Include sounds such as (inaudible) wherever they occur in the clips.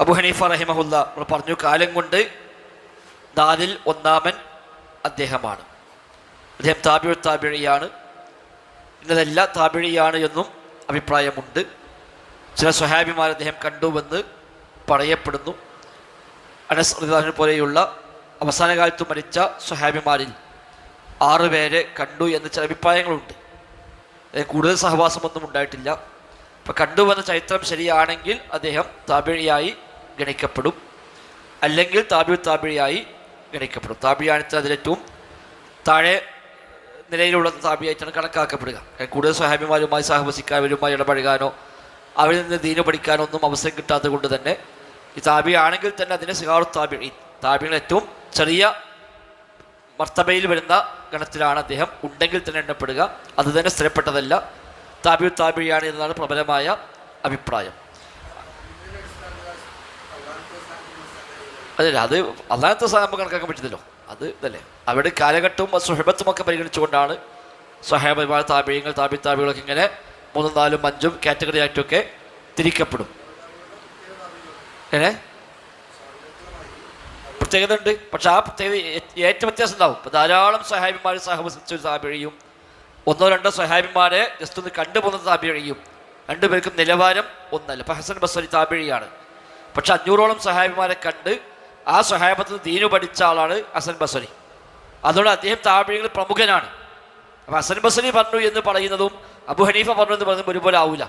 അബു ഹനീഫ റഹിമഹുല്ല നമ്മൾ പറഞ്ഞു കാലം കൊണ്ട് നാലിൽ ഒന്നാമൻ അദ്ദേഹമാണ്. അദ്ദേഹം താബിഴ് താബിഴിയാണ് ഇന്നതല്ല താബിഴിയാണ് എന്നും അഭിപ്രായമുണ്ട്. ചില സ്വഹാബിമാർ അദ്ദേഹം കണ്ടുവെന്ന് പറയപ്പെടുന്നു. അനസ് റിദാഹിനെ പോലെയുള്ള അവസാന കാലത്ത് മരിച്ച സ്വഹാബിമാരിൽ ആറുപേരെ കണ്ടു എന്ന് ചില അഭിപ്രായങ്ങളുണ്ട്. കൂടുതൽ സഹവാസമൊന്നും ഉണ്ടായിട്ടില്ല. അപ്പം കണ്ടുവന്ന ചരിത്രം ശരിയാണെങ്കിൽ അദ്ദേഹം താബിഴിയായി ഗണിക്കപ്പെടും. അല്ലെങ്കിൽ താബിഴ് താബിഴിയായി ഗണിക്കപ്പെടും. താബിഴിയാണിത്ര അതിലേറ്റവും താഴെ നിലയിലുള്ള താബിയായിട്ടാണ് കണക്കാക്കപ്പെടുക. കൂടുതൽ സ്വഹാബിമാരുമായി സഹവസിക്കാവരുമായി ഇടപഴകാനോ അവരിൽ നിന്ന് ദീന പഠിക്കാനോ ഒന്നും അവസരം കിട്ടാത്തത് കൊണ്ട് തന്നെ ഈ താബി ആണെങ്കിൽ തന്നെ അതിനെ സിഹാറു താബി താബികൾ ഏറ്റവും ചെറിയ മർത്തബയിൽ വരുന്ന ഗണത്തിലാണ് അദ്ദേഹം ഉണ്ടെങ്കിൽ തന്നെ എണ്ണപ്പെടുക. അത് തന്നെ സ്ഥിരപ്പെട്ടതല്ല. താബിയു താബിയാണ് എന്നതാണ് പ്രബലമായ അഭിപ്രായം. അതല്ല അത് അല്ലാത്ത സാധനം നമുക്ക് കണക്കാക്കാൻ പറ്റുന്നല്ലോ. അത് ഇതല്ലേ. അവിടെ കാലഘട്ടവും സുഹബത്തും ഒക്കെ പരിഗണിച്ചുകൊണ്ടാണ് സഹാബിമാർ താപീയങ്ങൾ താപി താപികളൊക്കെ ഇങ്ങനെ മൂന്നും നാലും അഞ്ചും കാറ്റഗറി ആയിട്ടൊക്കെ തിരിക്കപ്പെടും. ഏ പ്രത്യേകത ഉണ്ട്. പക്ഷെ ആ പ്രത്യേകത ഏറ്റവും വ്യത്യാസം ഉണ്ടാവും. ഇപ്പം ധാരാളം സഹാബിമാർ സഹവസിച്ച ഒരു താപിഴയും ഒന്നോ രണ്ടോ സഹാബിമാരെ ജസ്റ്റ് ഒന്ന് കണ്ടുപോകുന്ന താപിഴയും രണ്ടുപേർക്കും നിലവാരം ഒന്നല്ല. ഇപ്പൊ ഹസൻ ബസ്വരി താപിഴിയാണ് പക്ഷെ അഞ്ഞൂറോളം സഹാബിമാരെ കണ്ട് ആ സഹാബത്തിൽ ദീനു പഠിച്ച ആളാണ് ഹസൻ ബസരി. അതുകൊണ്ട് അദ്ദേഹം താപിഴികൾ പ്രമുഖനാണ്. അപ്പൊ ഹസൻ ബസരി പറഞ്ഞു എന്ന് പറയുന്നതും അബു ഹനീഫ പറഞ്ഞു എന്ന് പറയുന്നതും ഒരുപോലെ ആവില്ല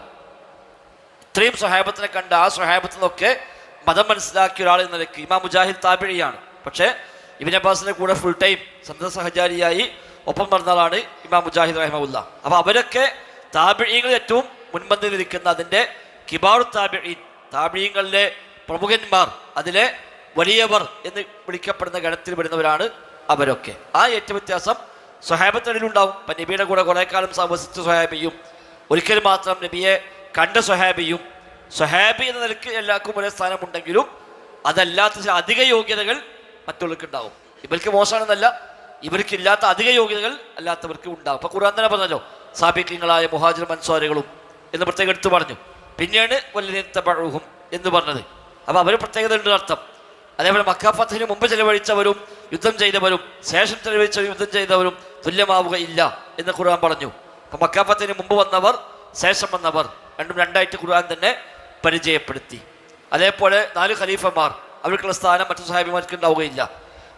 ഇത്രയും സ്വഹാബത്തിനെ കണ്ട ആ സ്വഹാബത്തിൽ നിന്നൊക്കെ മതം മനസ്സിലാക്കിയ ഒരാൾ എന്ന നിലയ്ക്ക് ഇമാ മുജാഹിദ് താബിഴിയാണ് പക്ഷേ ഇബിൻ അബ്ബാസിന്റെ കൂടെ ഫുൾ ടൈം സന്ത സഹചാരിയായി ഒപ്പം നടന്ന ആളാണ് ഇമാം മുജാഹിദ് റഹ്മുല്ല അപ്പോൾ അവരൊക്കെ താബിഴികൾ ഏറ്റവും മുൻപന്തിയിൽ നിൽക്കുന്ന അതിന്റെ കിബാർ താബിഴീൻ താബിഴികളിലെ പ്രമുഖന്മാർ. അതിലെ വലിയവർ എന്ന് വിളിക്കപ്പെടുന്ന ഗണത്തിൽ വരുന്നവരാണ് അവരൊക്കെ. ആ ഏറ്റവും വ്യത്യാസം സ്വഹാബത്തിനിടയിലുണ്ടാവും ഇപ്പം നബിയുടെ കൂടെ കുറേ കാലം താമസിച്ച സ്വഹാബിയും ഒരിക്കൽ മാത്രം നബിയെ കണ്ട സ്വഹാബിയും സ്വഹാബി എന്ന നിലയ്ക്ക് എല്ലാവർക്കും ഒരേ സ്ഥാനമുണ്ടെങ്കിലും അതല്ലാത്ത ചില അധിക യോഗ്യതകൾ മറ്റുള്ളവർക്ക് ഉണ്ടാവും ഇവർക്ക് മോശമാണെന്നല്ല ഇവർക്കില്ലാത്ത അധിക യോഗ്യതകൾ അല്ലാത്തവർക്ക് ഉണ്ടാവും. അപ്പം ഖുർആൻ തന്നെ പറഞ്ഞല്ലോ സാബിക്യങ്ങളായ മുഹാജിർ മൻസ്വാരികളും എന്ന് പ്രത്യേകം എടുത്തു പറഞ്ഞു. പിന്നെയാണ് വല്യത്തബഴുഹും എന്ന് പറഞ്ഞത്. അപ്പോൾ അവർ പ്രത്യേകത ഉണ്ട് അർത്ഥം. അതേപോലെ മക്കാഫത്തിന് മുമ്പ് ചെലവഴിച്ചവരും യുദ്ധം ചെയ്തവരും ശേഷം ചെലവഴിച്ചവരും യുദ്ധം ചെയ്തവരും തുല്യമാവുകയില്ല എന്ന് ഖുർആൻ പറഞ്ഞു. അപ്പൊ മക്കാഫത്തിന് മുമ്പ് വന്നവർ ശേഷം വന്നവർ രണ്ടും രണ്ടായിട്ട് ഖുർആൻ തന്നെ പരിചയപ്പെടുത്തി. അതേപോലെ നാല് ഖലീഫമാർ അവർക്കുള്ള സ്ഥാനം മറ്റു സാഹിബിമാർക്ക് ഉണ്ടാവുകയില്ല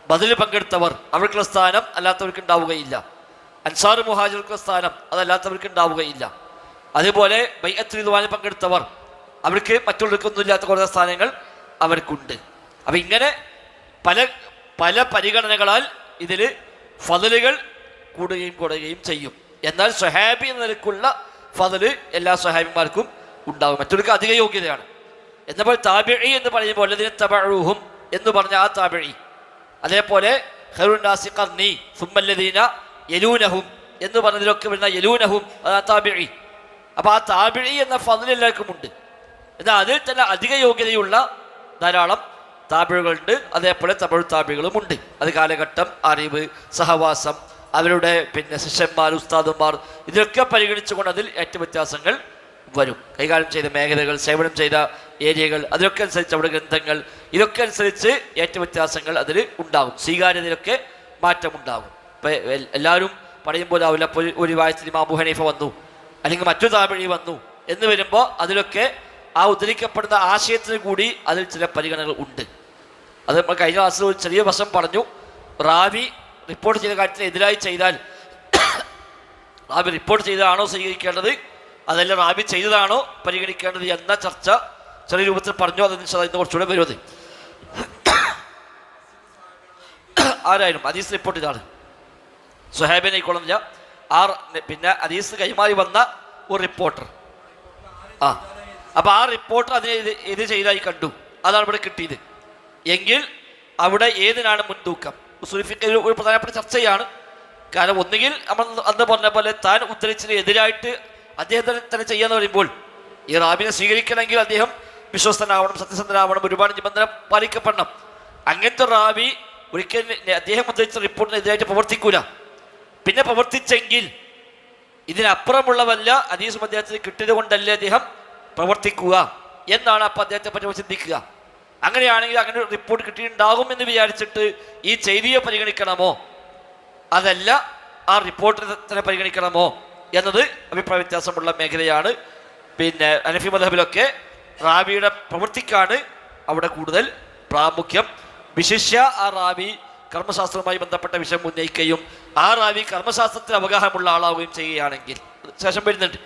ബദലിൽ പങ്കെടുത്തവർ അവർക്കുള്ള സ്ഥാനം അല്ലാത്തവർക്ക് ഉണ്ടാവുകയില്ല അൻസാർ മുഹാജിർക്കുള്ള സ്ഥാനം അതല്ലാത്തവർക്ക് ഉണ്ടാവുകയില്ല അതുപോലെ ബൈഅത്രിദ്വാനിൽ പങ്കെടുത്തവർ അവർക്ക് മറ്റുള്ളവർക്കൊന്നും ഇല്ലാത്ത കുറേ സ്ഥാനങ്ങൾ അവർക്കുണ്ട്. അപ്പം ഇങ്ങനെ പല പല പരിഗണനകളാൽ ഇതിൽ ഫതലുകൾ കൂടുകയും കൂടുകയും ചെയ്യും. എന്നാൽ സ്വഹാബി എന്ന നിലക്കുള്ള ഫതൽ എല്ലാ സ്വഹാബിമാർക്കും ഉണ്ടാകും മറ്റൊരു അധിക യോഗ്യതയാണ്. എന്നപ്പോൾ താബിഴി എന്ന് പറയുമ്പോൾ അല്ലെങ്കിൽ തബഴൂഹും എന്ന് പറഞ്ഞ ആ താബിഴി അതേപോലെ സുമ്മല്ലദീന യലൂനഹും എന്ന് പറഞ്ഞതിലൊക്കെ വരുന്ന യലൂനഹും അത് ആ താബിഴി അപ്പോൾ ആ താബിഴി എന്ന ഫതിൽ എല്ലാവർക്കും ഉണ്ട്. എന്നാൽ അതിൽ തന്നെ അധിക യോഗ്യതയുള്ള ധാരാളം താബിഴുകളുണ്ട് അതേപോലെ തമിഴ് താബികളും ഉണ്ട്. അത് കാലഘട്ടം അറിവ് സഹവാസം അവരുടെ പിന്നെ ശിഷ്യന്മാർ ഉസ്താദുമാർ ഇതൊക്കെ പരിഗണിച്ചുകൊണ്ട് അതിൽ ഏറ്റവും വ്യത്യാസങ്ങൾ വരും. കൈകാര്യം ചെയ്ത മേഖലകൾ സേവനം ചെയ്ത ഏരിയകൾ അതിനൊക്കെ അനുസരിച്ച് അവിടെ ഗ്രന്ഥങ്ങൾ ഇതൊക്കെ അനുസരിച്ച് ഏറ്റവും വ്യത്യാസങ്ങൾ അതിൽ ഉണ്ടാകും സ്വീകാര്യതയിലൊക്കെ മാറ്റമുണ്ടാകും ഇപ്പം എല്ലാവരും പറയുമ്പോൾ ആവില്ല. ഒരു- വായത്തിൽ ഇമാം ഹനീഫ വന്നു അല്ലെങ്കിൽ മറ്റു താപിഴി വന്നു എന്ന് വരുമ്പോൾ അതിലൊക്കെ ആ ഉദ്ധരിക്കപ്പെടുന്ന ആശയത്തിന് കൂടി അതിൽ ചില പരിഗണനകൾ ഉണ്ട്. അത് നമ്മൾ കഴിഞ്ഞ ക്ലാസ്സിൽ ഒരു ചെറിയ വശം പറഞ്ഞു. റാവി റിപ്പോർട്ട് ചെയ്ത കാര്യത്തിന് എതിരായി ചെയ്താൽ (coughs) റാബി റിപ്പോർട്ട് ചെയ്തതാണോ സ്വീകരിക്കേണ്ടത്? അതല്ല റാബി ചെയ്തതാണോ പരിഗണിക്കേണ്ടത് എന്ന ചർച്ച ചെറിയ രൂപത്തിൽ പറഞ്ഞു. അതിന് ഇന്ന് കുറച്ചുകൂടെ വരുന്നത്. (coughs) ആരായാലും അദീസ് റിപ്പോർട്ട് ഇതാണ് സുഹേബിനെ ആയിക്കൊള്ളുന്നില്ല ആ റി- പിന്നെ അദീസ് കൈമാറി വന്ന ഒരു റിപ്പോർട്ടർ ആ. അപ്പൊ ആ റിപ്പോർട്ടർ അതിനെ ഇത് ചെയ്തതായി കണ്ടു. അതാണ് ഇവിടെ കിട്ടിയത്. എങ്കിൽ അവിടെ ഏതിനാണ് മുൻതൂക്കം? സുലിഫിക്കൽ ഒരു പ്രധാനപ്പെട്ട ചർച്ചയാണ്. കാരണം ഒന്നുകിൽ നമ്മൾ അന്ന് പറഞ്ഞ പോലെ താൻ ഉദ്ധരിച്ചതിന് എതിരായിട്ട് അദ്ദേഹത്തിന് തന്നെ ചെയ്യാന്ന് പറയുമ്പോൾ ഈ റാബിനെ സ്വീകരിക്കണമെങ്കിൽ അദ്ദേഹം വിശ്വസ്തനാവണം സത്യസന്ധനാവണം ഒരുപാട് നിബന്ധന പാലിക്കപ്പെടണം. അങ്ങനത്തെ റാബി ഒരിക്കലും അദ്ദേഹം ഉദ്ധരിച്ച റിപ്പോർട്ടിന് എതിരായിട്ട് പ്രവർത്തിക്കൂല. പിന്നെ പ്രവർത്തിച്ചെങ്കിൽ ഇതിനപ്പുറമുള്ളവല്ല അതീസും അദ്ദേഹത്തിന് കിട്ടിയത് കൊണ്ടല്ലേ അദ്ദേഹം പ്രവർത്തിക്കുക? എന്നാണ് അപ്പോൾ അദ്ദേഹത്തെ പറ്റി ചിന്തിക്കുക. അങ്ങനെയാണെങ്കിൽ അങ്ങനെ റിപ്പോർട്ട് കിട്ടിയിട്ടുണ്ടാകും എന്ന് വിചാരിച്ചിട്ട് ഈ ചെയ്തിയെ പരിഗണിക്കണമോ? അതല്ല ആ റിപ്പോർട്ടിനെ പരിഗണിക്കണമോ എന്നത് അഭിപ്രായ വ്യത്യാസമുള്ള മേഖലയാണ്. പിന്നെ അനഫി മദഹബിലൊക്കെ റാബിയുടെ പ്രവൃത്തിക്കാണ് അവിടെ കൂടുതൽ പ്രാമുഖ്യം. വിശിഷ്യ ആ റാബി കർമ്മശാസ്ത്രവുമായി ബന്ധപ്പെട്ട വിഷയം ഉന്നയിക്കുകയും ആ റാവി കർമ്മശാസ്ത്രത്തിൽ അവഗാഹമുള്ള ആളാവുകയും ചെയ്യുകയാണെങ്കിൽ ശേഷം വരുന്നുണ്ട്.